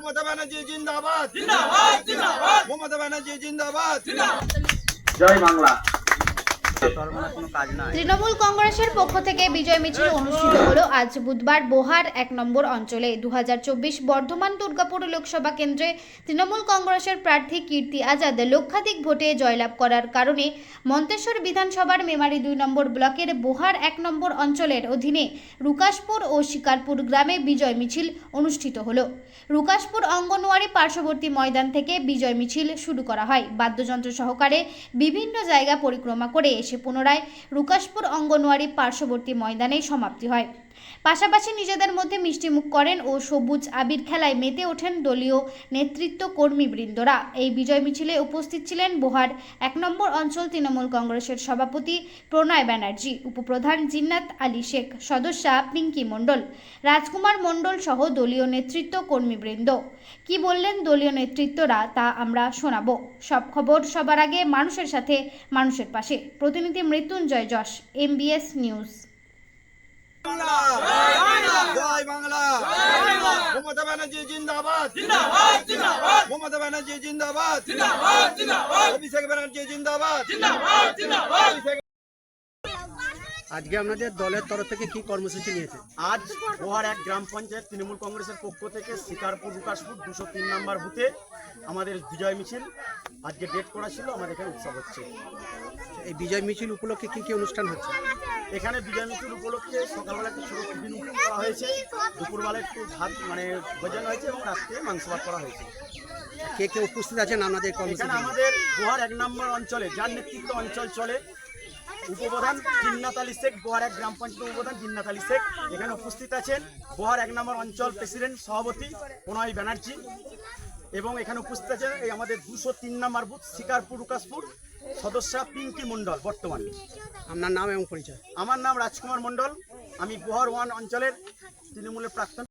মমতা ব্যানার্জি জিন্দাবাদ। জিন্দাবাদ জিন্দাবাদ। মমতা ব্যানার্জি জিন্দাবাদ। জয় বাংলা। তৃণমূল কংগ্রেসের পক্ষ থেকে বিজয় মিছিল অনুষ্ঠিত হলো আজ বুধবার বোহার এক নম্বর অঞ্চলে। দু বর্ধমান দুর্গাপুর লোকসভা কেন্দ্রে তৃণমূল কংগ্রেসের প্রার্থী কীর্তি আজাদ লক্ষাধিক ভোটে জয়লাভ করার কারণে মন্তেশ্বর বিধানসভার মেমারি দুই নম্বর ব্লকের বোহার এক নম্বর অঞ্চলের অধীনে রুকাশপুর ও শিকারপুর গ্রামে বিজয় মিছিল অনুষ্ঠিত হলো। রুকাশপুর অঙ্গনওয়াড়ি পার্শ্ববর্তী ময়দান থেকে বিজয় মিছিল শুরু করা হয়। বাদ্যযন্ত্র সহকারে বিভিন্ন জায়গা পরিক্রমা করে এসে পুনরায় রুকাশপুর অঙ্গনওয়াড়ি পার্শ্ববর্তী ময়দানেই সমাপ্তি হয়। পাশাপাশি নিজেদের মধ্যে মিষ্টিমুখ করেন ও সবুজ আবির খেলায় মেতে ওঠেন দলীয় নেতৃত্ব কর্মীবৃন্দরা এই বিজয় মিছিলে উপস্থিত ছিলেন বোহার এক নম্বর অঞ্চল তৃণমূল কংগ্রেসের সভাপতি প্রণয় ব্যানার্জি, উপপ্রধান জিন্নাত আলী শেখ, সদস্যা পিঙ্কি মণ্ডল, রাজকুমার মণ্ডল সহ দলীয় নেতৃত্ব কর্মীবৃন্দ কি বললেন দলীয় নেতৃত্বরা তা আমরা শোনাবো। সব খবর সবার আগে মানুষের সাথে, মানুষের পাশে। প্রতিনিধি মৃত্যুঞ্জয় যশ এমবিএস নিউজ জয় বাংলা। মমতা ব্যানার্জি জিন্দাবাদ। মমতা ব্যানার্জি জিন্দাবাদ। অভিষেক ব্যানার্জি জিন্দাবাদ। অভিষেক আজকে আপনাদের দলের তরফ থেকে কি কর্মসূচি নিয়েছে? আজ গোহার এক গ্রাম পঞ্চায়েত তৃণমূল কংগ্রেসের পক্ষ থেকে শিকারপুর বিকাশপুর দুশো তিন নম্বর বুথে আমাদের বিজয় মিছিল আজকে ডেট করা ছিল আমাদের এখানে উৎসব হচ্ছে। এই বিজয় মিছিল উপলক্ষে কি কি অনুষ্ঠান হচ্ছে? এখানে বিজয় মিছিল উপলক্ষে সকালবেলা একটু ছোটো টিফিন করা হয়েছে দুপুরবেলা একটু ভাত মানে ভোজন হয়েছে এবং রাত্রে মাংস ভাত করা হয়েছে। কে কে উপস্থিত আছেন আপনাদের এখানে আমাদের গোহার এক নম্বর অঞ্চলে যার নেতৃত্ব অঞ্চল চলে উপপ্রধান জিন্নাত আলী শেখ গোহার এক গ্রাম পঞ্চায়েত উপপ্রধান জিন্নাত আলী শেখ। এখানে উপস্থিত আছেন গোহার এক নম্বর অঞ্চল প্রেসিডেন্ট সভাপতি প্রণয় ব্যানার্জি। এবং এখানে উপস্থিত আছেন এই আমাদের দুশো তিন নম্বর বুথ শিকারপুর উকাশপুর সদস্যা পিঙ্কি মণ্ডল বর্তমানে। আপনার নাম এবং পরিচয়। আমার নাম রাজকুমার মণ্ডল। আমি গোহার ওয়ান অঞ্চলের তৃণমূলের প্রাক্তন